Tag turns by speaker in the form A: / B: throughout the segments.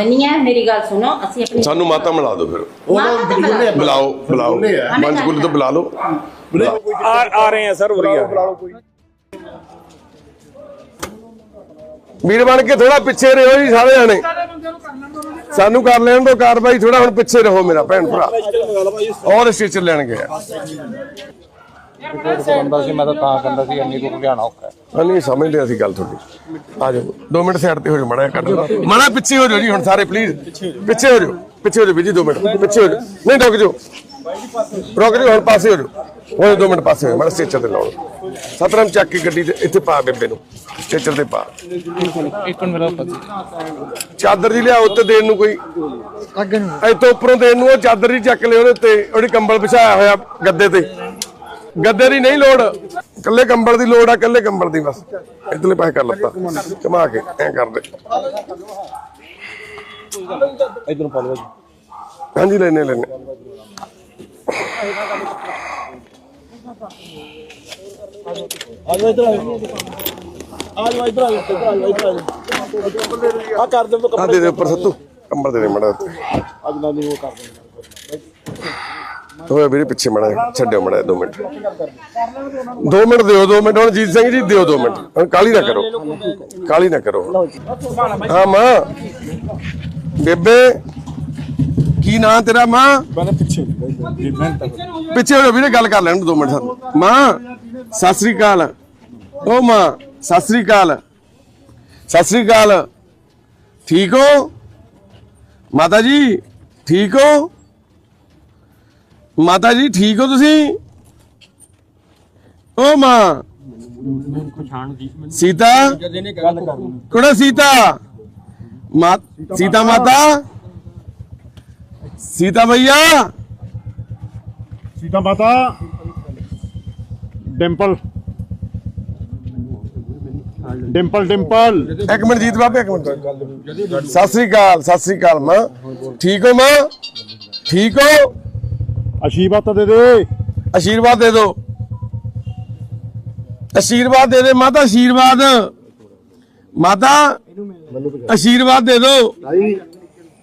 A: ਹੈ ਮੇਰੀ ਗੱਲ ਸੁਣੋ ਅਸੀਂ ਆਪਣੀ
B: ਸਾਨੂੰ ਮਾਤਾ ਮਿਲਾ ਦਿਓ ਫਿਰ।
A: ਮਾਤਾ ਤਾਂ ਮਿਲਾ-
B: ਬੁਲਾਓ ਬੁਲਾਓ।
C: ਬੋਲੇ ਆ।
B: ਤੋਂ ਬੁਲਾ ਲਓ।
D: ਆ ਆ ਰਹੇ ਆ ਸਰ ਉਰੀ ਆ।
B: ਵੀਰ ਬਣ ਕੇ ਥੋੜਾ ਪਿੱਛੇ ਰਹੋ ਜੀ ਸਾਰੇ ਜਾਣੇ। ਸਾਨੂੰ ਕਰ ਲੈਣ ਦਿਓ ਕਾਰਵਾਈ ਥੋੜਾ ਹੁਣ ਪਿੱਛੇ ਰਹੋ ਮੇਰਾ ਭੈਣ ਭਰਾ। ਔਰ ਸਟੀਚਰ ਲੈਣ ਗਏ ਆ।
D: ਬੰਦਾ ਸੀ ਮੈਂ ਤਾਂ ਤਾਂ ਕਹਿੰਦਾ ਸੀ ਇੰਨੀ ਦੂਰ ਲਿਆਣਾ ਔਖਾ ਹੈ।
B: ਹਾਂ ਨਹੀਂ ਸਮਝ ਲਿਆ ਸੀ ਗੱਲ ਤੁਹਾਡੀ। ਆ ਜਾਓ। 2 ਮਿੰਟ ਸਾਈਡ ਤੇ ਹੋ ਜਾਓ ਮੜਾ ਕੱਢ ਮੜਾ ਪਿੱਛੇ ਹੋ ਜਾਓ ਜੀ ਹੁਣ ਸਾਰੇ ਪਲੀਜ਼ ਪਿੱਛੇ ਹੋ ਜਾਓ ਪਿੱਛੇ ਹੋ ਜਾਓ ਵੀਰ ਜੀ 2 ਮਿੰਟ। ਪਿੱਛੇ ਹੋ ਜਾਓ। ਨਹੀਂ ਰੁਕ ਜਾਓ। ਰੁਕ ਜਾਓ ਹੁਣ ਪਾਸੇ ਹੋ ਜਾਓ। ਹੁਣ 2 ਮਿੰਟ ਪਾਸੇ ਹੋ ਮੜਾ ਸਟੇਚਰ ਤੇ ਲਾਓ। ਸਤਰਮ ਚੱਕ ਕੇ ਗੱਡੀ ਤੇ ਇੱਥੇ ਪਾ ਬੇਬੇ ਨੂੰ ਸਟੇਚਰ ਤੇ ਪਾ।
D: ਇੱਕ ਮਿੰਟ ਮੇਰਾ ਪਤੀ
B: ਚਾਦਰ ਜੀ ਲਿਆਓ ਉੱਤੇ ਦੇਣ ਨੂੰ ਕੋਈ। ਇੱਥੋਂ ਉੱਪਰੋਂ ਦੇਣ ਨੂੰ ਉਹ ਚਾਦਰ ਜੀ ਚੱਕ ਲਿਓ ਉਹਦੇ ਉੱਤੇ ਉਹਦੀ ਕੰਬਲ ਵਿਛਾਇਆ ਹੋਇਆ ਗੱਦੇ ਤੇ। ਗੱਦੇ ਦੀ ਨਹੀਂ ਲੋੜ। ਕੱਲੇ ਕੰਬਲ ਦੀ ਲੋੜ ਆ ਕੱਲੇ ਕੰਬਲ ਦੀ ਬਸ। ਇਤਨੇ ਪਾਸੇ ਕਰ ਲੱਤਾ। ਘੁਮਾ ਕੇ ਐ ਕਰ ਦੇ।
D: ਇਧਰ ਪਾ ਲਓ
B: ਹਾਂਜੀ ਲੈਨੇ ਲੈਨੇ
D: ਆ। ਜਾਓ ਇਧਰ ਆ ਜਾਓ। ਆ ਜਾਓ ਇਧਰ ਆ ਜਾਓ ਇਧਰ ਆ ਜਾਓ ਇਧਰ ਆ ਜਾਓ। ਆ ਕਰ ਦੇ
B: ਉੱਪਰ ਸੱਤੂ। ਕੰਬਲ ਦੇ ਦੇ ਮੜਾ
D: ਅੱਜ ਨਾਲ ਨਹੀਂ ਉਹ ਕਰ ਦੇ
B: ਹੋਇਆ ਵੀਰੇ ਪਿੱਛੇ ਮੜਾ ਛੱਡਿਓ ਮੜਾ 2 ਮਿੰਟ। 2 ਮਿੰਟ ਦਿਓ 2 ਮਿੰਟ। ਹੁਣ ਜੀਤ ਸਿੰਘ ਜੀ ਦਿਓ 2 ਮਿੰਟ। ਹੁਣ ਕਾਲੀ ਨਾ ਕਰੋ। ਕਾਲੀ ਨਾ ਕਰੋ। ਹਾਂ ਮਾਂ। ਬੇਬੇ ਕੀ ਨਾਂ ਤੇਰਾ ਮਾਂ?
D: ਪਿੱਛੇ ਤਾਂ
B: ਪਿੱਛੇ ਹੋ ਜਾ ਵੀਰੇ ਗੱਲ ਕਰ ਲੈਣ ਦੋ ਮਿੰਟ। ਸਾਨੂੰ ਮਾਂ ਸਤਿ ਸ੍ਰੀ ਅਕਾਲ। ਓ ਮਾਂ ਸਤਿ ਸ੍ਰੀ ਅਕਾਲ। ਸਤਿ ਸ੍ਰੀ ਅਕਾਲ। ਠੀਕ ਹੋ? ਮਾਤਾ ਜੀ ਠੀਕ ਹੋ? ਮਾਤਾ ਜੀ ਠੀਕ ਹੋ ਤੁਸੀਂ? ਓ ਮਾਂ। ਸੀਤਾ? ਕੁੜਾ ਸੀਤਾ? ਮਾ ਸੀਤਾ ਮਾਤਾ? ਸੀਤਾ ਭਈਆ?
C: ਸੀਤਾ ਮਾਤਾ। ਡਿੰਪਲ। ਡਿੰਪਲ ਡਿੰਪਲ।
B: ਇੱਕ ਮਿੰਟ ਜੀਤ ਬਾਬੇ ਇੱਕ ਮਿੰਟ। ਸਤਿ ਸ੍ਰੀ ਅਕਾਲ ਸਤਿ ਸ੍ਰੀ ਅਕਾਲ ਮਾਂ। ਠੀਕ ਹੋ ਮਾਂ? ਠੀਕ ਹੋ?
C: ਅਸ਼ੀਰਵਾਦ ਦੇ ਦੇ।
B: ਆਸ਼ੀਰਵਾਦ ਦੇ ਦਿਓ ਆਸ਼ੀਰਵਾਦ ਦੇ ਦੇ ਮਾਤਾ ਆਸ਼ੀਰਵਾਦ ਮਾਤਾ ਆਸ਼ੀਰਵਾਦ ਦੇ ਦਿਓ
C: ਤਾਈ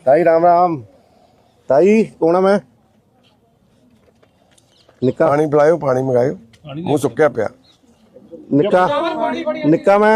C: ਤਾਈ ਰਾਮ ਰਾਮ। ਤਾਈ ਕੌਣ ਆ ਮੈਂ? ਨਿੱਕਾ।
B: ਪਾਣੀ ਪਿਲਾਇਓ ਪਾਣੀ ਮੰਗਾਇਓ। ਮੂੰਹ ਸੁੱਕਿਆ ਪਿਆ।
C: ਨਿੱਕਾ। ਨਿੱਕਾ ਮੈਂ?